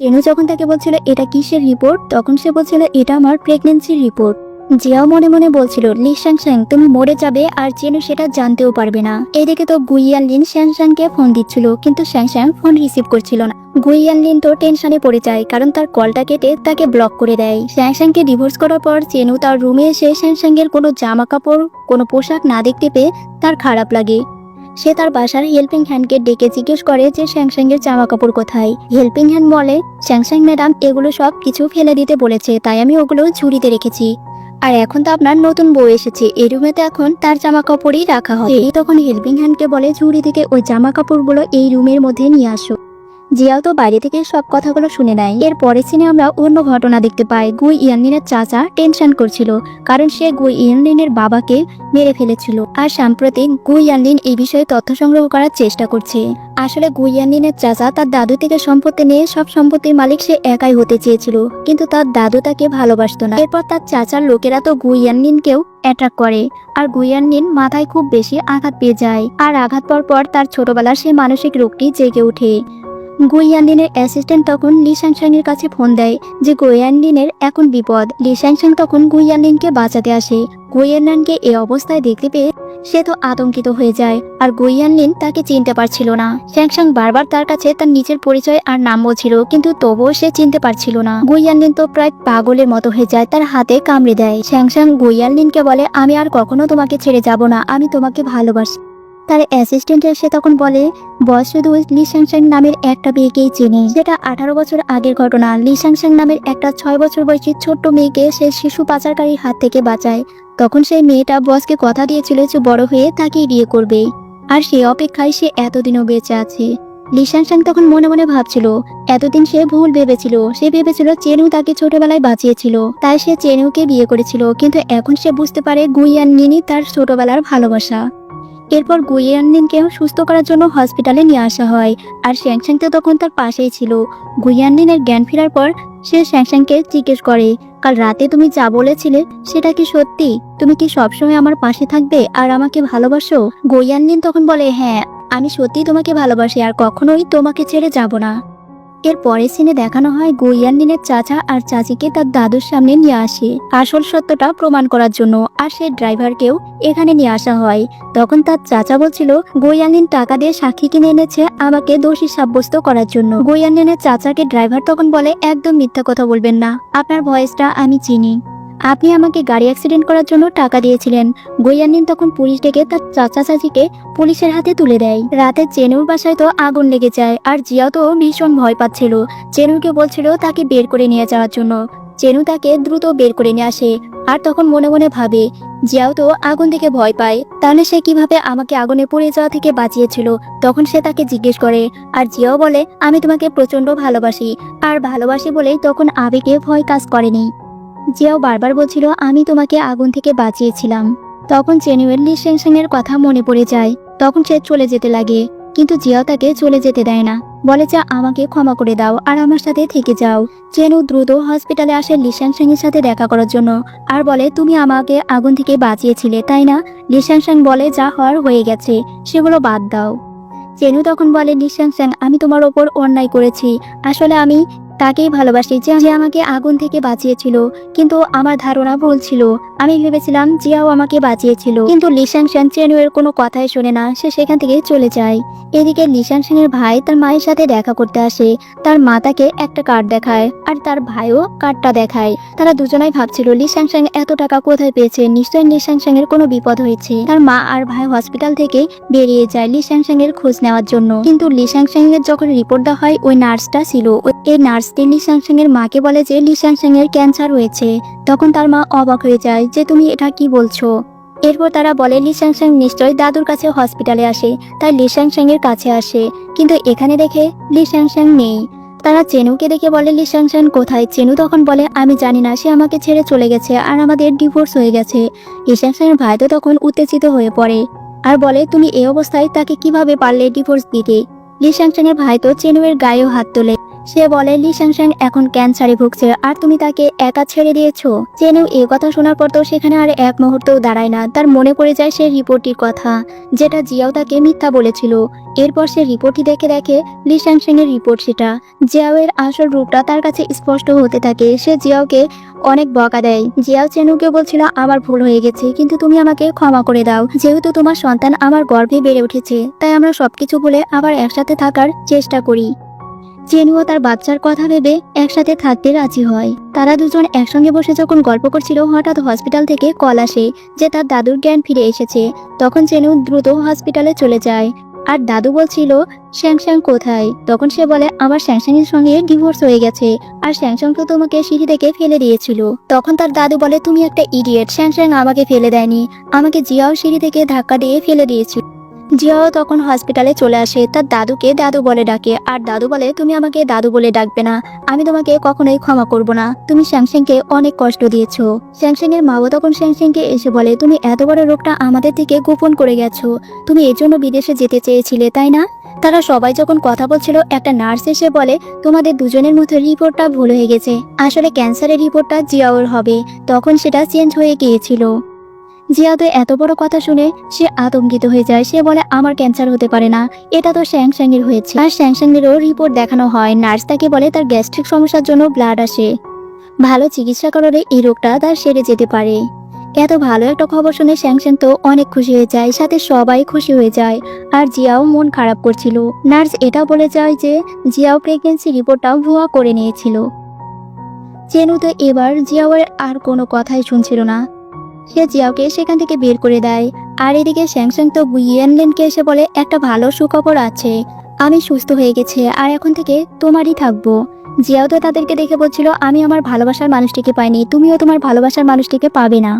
চেনু যখন তাকে বলছিল, এটা কিসের রিপোর্ট তখন সে বলছিল, এটা আমার প্রেগনেন্সির রিপোর্ট জিয়াও মনে মনে বলছিল, লি শ্যাংশ্যাং তুমি মরে যাবে আর চেনু সেটা জানতেও পারবে না। এদিকে তো গুইয়ান লিন শ্যাংশ্যাংকে ফোন দিচ্ছিল, কিন্তু শ্যাংশ্যাং ফোন রিসিভ করছিল না। গুইয়ান লিন তো টেনশনে পড়ে যায়, কারণ তার কলটা কেটে তাকে ব্লক করে দেয়। শ্যাংশ্যাংকে ডিভোর্স করার পর চেনু তার রুমে এসে শ্যাংশ্যাংয়ের কোনো জামা কাপড় কোনো পোশাক না দেখতে পেয়ে তার খারাপ লাগে। সে তার বাসার হেল্পিং হ্যান্ডকে ডেকে জিজ্ঞেস করে যে স্যাংস্যাংয়ের জামা কাপড় কোথায়? হেল্পিং হ্যান্ড বলে স্যাংস্যাং ম্যাডাম, এগুলো সব কিছু ফেলে দিতে বলেছে, তাই আমি ওগুলো ঝুড়িতে রেখেছি। আর এখন তো আপনার নতুন বউ এসেছে এই রুমেতে এখন তার জামা কাপড়ই রাখা এই তখন হেল্পিং হ্যান্ডকে বলে, ঝুড়ি থেকে ওই জামা কাপড়গুলো এই রুমের মধ্যে নিয়ে আসো। জিয়াও তো বাইরে থেকে সব কথাগুলো শুনে নেয়। এর পরের সিনে আমরা অন্য ঘটনা দেখতে পাই। গুই ইয়ানলিনের চাচা টেনশন করছিল, কারণ সে গুই ইয়ানলিনের বাবাকে মেরে ফেলেছিল। আর সাম্প্রতিক গুই ইয়ানলিন এই বিষয়ে তথ্য সংগ্রহ করার চেষ্টা করছে। আসলে গুই ইয়ানলিনের চাচা তার দাদু থেকে সম্পত্তি নিয়ে সব সম্পত্তির মালিক সে একাই হতে চেয়েছিল, কিন্তু তার দাদু তাকে ভালোবাসতো না। এরপর তার চাচার লোকেরা তো গুই ইয়ানলিনকেও অ্যাট্রাক্ট করে, আর গুইয়ানলিন মাথায় খুব বেশি আঘাত পেয়ে যায়। আর আঘাত পর পর তার ছোটবেলার সেই মানসিক রোগটি জেগে ওঠে। গুইয়ানলিনের অ্যাসিস্ট্যান্ট তখন লি এর কাছে ফোন দেয় যে গুইয়ানলিনের এখন বিপদ। লি শ্যাংশাং তখন গুইয়ানলিনকে বাঁচাতে আসে। গুইয়ানলিনকে এই অবস্থায় দেখতে পেয়ে সে তো আতঙ্কিত হয়ে যায় আর গুইয়ানলিন তাকে চিনতে পারছিল না। শ্যাংশাং বারবার তার কাছে তার নিজের পরিচয় আর নাম বলছিল, কিন্তু তবুও সে চিনতে পারছিল না। গুইয়ানলিন তো প্রায় পাগলের মতো হয়ে যায়, তার হাতে কামড়ে দেয়। শ্যাংশাং গুইয়ানলিনকে বলে, আমি আর কখনো তোমাকে ছেড়ে যাব না, আমি তোমাকে ভালোবাসি। তার অ্যাসিস্ট্যান্ট এসে তখন বলে, বস শুধু লি শ্যাংশ্যাং নামের একটা মেয়েকেই চেনে। যেটা আঠারো বছর আগের ঘটনা। লি শ্যাংশ্যাং নামের একটা ছয় বছর বয়সী ছোট্ট মেয়েকে সে শিশু পাচারকারীর হাত থেকে বাঁচায়। তখন সেই মেয়েটা বসকে কথা দিয়েছিল যে বড় হয়ে তাকেই বিয়ে করবে। আর সে অপেক্ষায় সে এতদিনও বেঁচে আছে। লি শ্যাংশ্যাং তখন মনে মনে ভাবছিল, এতদিন সে ভুল ভেবেছিল। সে ভেবেছিল চেনু তাকে ছোটবেলায় বাঁচিয়েছিল। তাই সে চেনুকে বিয়ে করেছিল। কিন্তু এখন সে বুঝতে পারে গুইয়ান নিনি তার ছোটবেলার ভালোবাসা। এরপর গুইয়ানলিনকেও সুস্থ করার জন্য হসপিটালে নিয়ে আসা হয়। আর শ্যাংশ্যাং তো তখন তার পাশেই ছিল। গুইয়ানলিনের জ্ঞান ফেরার পর সে শ্যাংশ্যাংকে জিজ্ঞেস করে, কাল রাতে তুমি যা বলেছিলে, সেটা কি সত্যি? তুমি কি সবসময় আমার পাশে থাকবে আর আমাকে ভালোবাসো? গুইয়ানলিন তখন বলে হ্যাঁ আমি সত্যি তোমাকে ভালোবাসি আর কখনোই তোমাকে ছেড়ে যাব না। এর পরের সিনে দেখানো হয় গুইয়ানলিনের চাচা আর চাচিকে তার দাদুর সামনে নিয়ে আসে। আসল সত্যটা প্রমাণ করার জন্য আর সে ড্রাইভারকেও এখানে নিয়ে আসা হয়। তখন তার চাচা বলছিল গোয়ালিন টাকা দিয়ে সাক্ষী কিনে এনেছে, আমাকে দোষী সাব্যস্ত করার জন্য। গোয়ালিনের চাচাকে ড্রাইভার তখন বলে, একদম মিথ্যা কথা বলবেন না। আপনার ভয়েসটা আমি চিনি। আপনি আমাকে গাড়ি অ্যাক্সিডেন্ট করার জন্য টাকা দিয়েছিলেন। গোয়ালিন তখন পুলিশ ডেকে তার চাচা চাচিকে পুলিশের হাতে তুলে দেয়। রাতে চেনুর বাসায় তো আগুন লেগে যায় আর জিয়াও তো ভীষণ ভয় পাচ্ছিল। চেনুকে বলছিল তাকে বের করে নিয়ে যাওয়ার জন্য। চেনু তাকে দ্রুত বের করে নিয়ে আসে আর তখন মনে মনে ভাবে, জিয়াও তো আগুন থেকে ভয় পায়। তাহলে সে কীভাবে আমাকে আগুনে পড়ে যাওয়া থেকে বাঁচিয়েছিল? তখন সে তাকে জিজ্ঞেস করে। আর জিয়াও বলে, আমি তোমাকে প্রচণ্ড ভালোবাসি। আর ভালোবাসি বলেই তখন আবেগে ভয় কাজ করেনি। জিয়াও বারবার বলছিল, আমি তোমাকে আগুন থেকে বাঁচিয়েছিলাম। তখন চেনুয়ের লি এর কথা মনে পড়ে যায়। তখন সে চলে যেতে লাগে, কিন্তু জিয়াও তাকে চলে যেতে দেয় না। বলে যা, আমাকে ক্ষমা করে দাও আর আমার সাথে থেকে যাও। চেনু দ্রুত হসপিটালে আসে লিশাং এর সাথে দেখা করার জন্য আর বলে, তুমি আমাকে আগুন থেকে বাঁচিয়েছিলে, তাই না? লিশাং স্যাং বলে, যা হওয়ার হয়ে গেছে, সেগুলো বাদ দাও। চেনু তখন বলে লিশাং স্যাং আমি তোমার ওপর অন্যায় করেছি। আসলে আমি তাকেই ভালোবাসি যে আমাকে আগুন থেকে বাঁচিয়েছিল। কিন্তু আমার ধারণা ভুল ছিল। আমি ভেবেছিলাম জিয়াও আমাকে বাঁচিয়েছিল। কিন্তু লিশাং সেন চেনুয়ের কোনো কথাই শোনে না। সে সেখান থেকে চলে যায়। এদিকে লিশাং সেনের ভাই তার মায়ের সাথে দেখা করতে আসে। তার মা তাকে একটা কার্ড দেখায় আর তার ভাইও কার্ডটা দেখায়। তারা দুজনাই ভাবছিল লিশাং সেন এত টাকা কোথায় পেয়েছে? নিশ্চয়ই লিশাং সেনের কোনো বিপদ হয়েছে। তার মা আর ভাই হসপিটাল থেকে বেরিয়ে যায় লিশাং সেনের খোঁজ নেওয়ার জন্য। কিন্তু লিশাং সেনের যখন রিপোর্ট দেওয়া হয়, ওই নার্সটা ছিল। এই নার্সটি লিশাং সেনের মাকে বলে যে লিশাং সেনের ক্যান্সার হয়েছে। তখন তার মা অবাক হয়ে যায় যে তুমি এটা কি বলছো? এরপর তারা বলে লিশাং সেন নিশ্চয় দাদুর কাছে হসপিটালে আসে, তাই লিশাং সেনের কাছে আসে। কিন্তু এখানে দেখে লিশাং সেন নেই। তারা চেনুকে দেখে বলে লিশাং সেন কোথায়? চেনু তখন বলে, আমি জানি না, সে আমাকে ছেড়ে চলে গেছে আর আমাদের ডিভোর্স হয়ে গেছে। লিশাং সেনের ভাই তো তখন উত্তেজিত হয়ে পড়ে আর বলে, তুমি এই অবস্থায় তাকে কীভাবে পারলে ডিভোর্স দিতে? লিশাং এর ভাই তো চেনুয়ের গায়েও হাত তোলে। সে বলে লি এখন ক্যান্সারে ভুগছে, আর তুমি তাকে একা ছেড়ে দিয়েছ? চেনু এ কথা শোনার পর তো সেখানে আর এক মুহূর্তও দাঁড়ায় না। তার মনে পড়ে যায় সে রিপোর্টটির কথা, যেটা জিয়াও তাকে মিথ্যা বলেছিল। এরপর সে রিপোর্টটি দেখে দেখে লি শ্যাংশ্যাং এর রিপোর্ট সেটা। জিয়াও এর আসল রূপটা তার কাছে স্পষ্ট হতে থাকে। সে জিয়াওকে অনেক বকা দেয়। জিয়াও চেনুকে বলছিল, আমার ভুল হয়ে গেছে, কিন্তু তুমি আমাকে ক্ষমা করে দাও। যেহেতু তোমার সন্তান আমার গর্ভে বেড়ে উঠেছে, তাই আমরা সবকিছু বলে আবার একসাথে থাকার চেষ্টা করি। চেনুও তার বাচ্চার কথা ভেবে একসাথে থাকতে রাজি হয়। তারা দুজন একসঙ্গে বসে যখন গল্প করছিল, হঠাৎ হসপিটাল থেকে কল আসে, যে তার দাদুর জ্ঞান ফিরে এসেছে। তখন চেনু দ্রুত হসপিটালে চলে যায়। আর দাদু বলছিল, শ্যাংশ্যাং কোথায়? তখন সে বলে, আমার শ্যাংশ্যাংয়ের সঙ্গে ডিভোর্স হয়ে গেছে আর শ্যাংশ্যাং তো তোমাকে সিঁড়ি থেকে ফেলে দিয়েছিল। তখন তার দাদু বলে, তুমি একটা ইডিয়েট শ্যাংশ্যাং আমাকে ফেলে দেয়নি। আমাকে জিয়াও সিঁড়ি থেকে ধাক্কা দিয়ে ফেলে দিয়েছিল। জিয়াও তখন হসপিটালে চলে আসে। তার দাদুকে দাদু বলে ডাকে। আর দাদু বলে, তুমি আমাকে দাদু বলে ডাকবে না। আমি তোমাকে কখনোই ক্ষমা করব না। তুমি শ্যাংশ্যাংকে অনেক কষ্ট দিয়েছ। শ্যাংশ্যাং এর মাও তখন শ্যাংশ্যাংকে এসে বলে, তুমি এত বড় রোগটা আমাদের থেকে গোপন করে গেছো। তুমি এর জন্য বিদেশে যেতে চেয়েছিলে, তাই না? তারা সবাই যখন কথা বলছিল, একটা নার্স এসে বলে, তোমাদের দুজনের মধ্যে রিপোর্টটা ভুল হয়ে গেছে। আসলে ক্যান্সারের রিপোর্টটা জিয়াওর হবে। তখন সেটা চেঞ্জ হয়ে গিয়েছিল। জিয়া তো এত বড় কথা শুনে সে আতঙ্কিত হয়ে যায়। সে বলে, আমার ক্যান্সার হতে পারে না। এটা তো শ্যাংশ্যাং এর হয়েছে। আর শ্যাংশ্যাং এরও রিপোর্ট দেখানো হয়। নার্স তাকে বলে, তার গ্যাস্ট্রিক সমস্যার জন্য ব্লাড আসে। ভালো চিকিৎসা করলে এই রোগটা তার সেরে যেতে পারে। এত ভালো একটা খবর শুনে শ্যাংশ্যাং তো অনেক খুশি হয়ে যায়। সাথে সবাই খুশি হয়ে যায়। আর জিয়াও মন খারাপ করছিল। নার্স এটাও বলে যায় যে, জিয়াও প্রেগনেন্সি রিপোর্টটা ভুয়া করে নিয়েছিল। চেনু তো এবার জিয়াওয়ের আর কোনো কথাই শুনছিল না। সে জিয়াওকে সেখান থেকে বের করে দেয়। আর এদিকে স্যাংসং তো বুইয়ানলেনকে এসে বলে, একটা ভালো সুখবর আছে। আমি সুস্থ হয়ে গেছে, আর এখন থেকে তোমারই থাকব। জিয়াও তো তাদেরকে দেখে বলছিল, আমি আমার ভালোবাসার মানুষটিকে পাইনি, তুমিও তোমার ভালোবাসার মানুষটিকে পাবে না।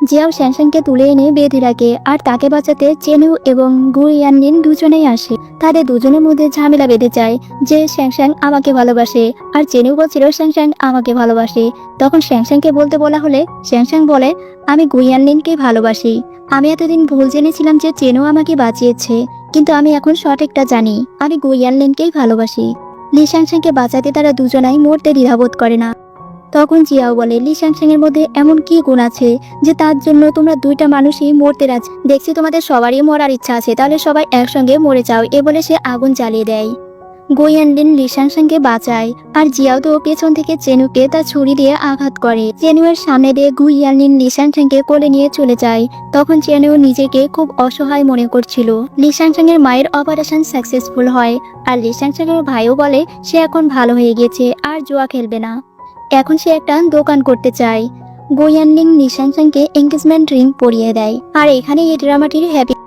জিয়াও শ্যাংশ্যাংকে তুলে এনে বেঁধে রাখে, আর তাকে বাঁচাতে চেনু এবং গুইয়ানলিন দুজনেই আসে। তাদের দুজনের মধ্যে ঝামেলা বেঁধে যায় যে শ্যাংশ্যাং আমাকে ভালোবাসে, আর চেনু বলছিল শ্যাংশ্যাং আমাকে ভালোবাসে। তখন শ্যাংশ্যাংকে বলতে বলা হলে শ্যাংশ্যাং বলে, আমি গুইয়ানলিনকে ভালোবাসি। আমি এতদিন ভুল জেনেছিলাম যে চেনু আমাকে বাঁচিয়েছে, কিন্তু আমি এখন সঠিকটা জানি। আমি গুইয়ানলিনকেই ভালোবাসি। লি শ্যাংশ্যাংকে বাঁচাতে তারা দুজনাই মরতে দ্বিধাবোধ করে না। তখন জিয়াও বলে, লি এর মধ্যে এমন কি গুণ আছে যে তার জন্য তোমরা দুইটা মানুষই মরতে রাজি? দেখছি তোমাদের সবারই মরার ইচ্ছা আছে, তাহলে সবাই একসঙ্গে মরে যাও। এ বলে সে আগুন জ্বালিয়ে দেয়। গোয়ানলিন লিশাংশাংকে বাঁচায় আর জিয়াও তো পেছন থেকে চেনুকে তার ছুরি দিয়ে আঘাত করে। চেনুয়ের সামনে দিয়ে গুইয়ানলিন লিশাংশাংকে কোলে নিয়ে চলে যায়। তখন চেনু নিজেকে খুব অসহায় মনে করছিল। এর মায়ের অপারেশন সাকসেসফুল হয় আর এর ভাইও বলে, সে এখন ভালো হয়ে গেছে, আর জুয়া খেলবে না। এখন সে একটা দোকান করতে চায়। গোয়ানলিং নিশানসংকে এঙ্গেজমেন্ট রিং পরিয়ে দেয়। আর এখানে এই ড্রামাটির হ্যাপি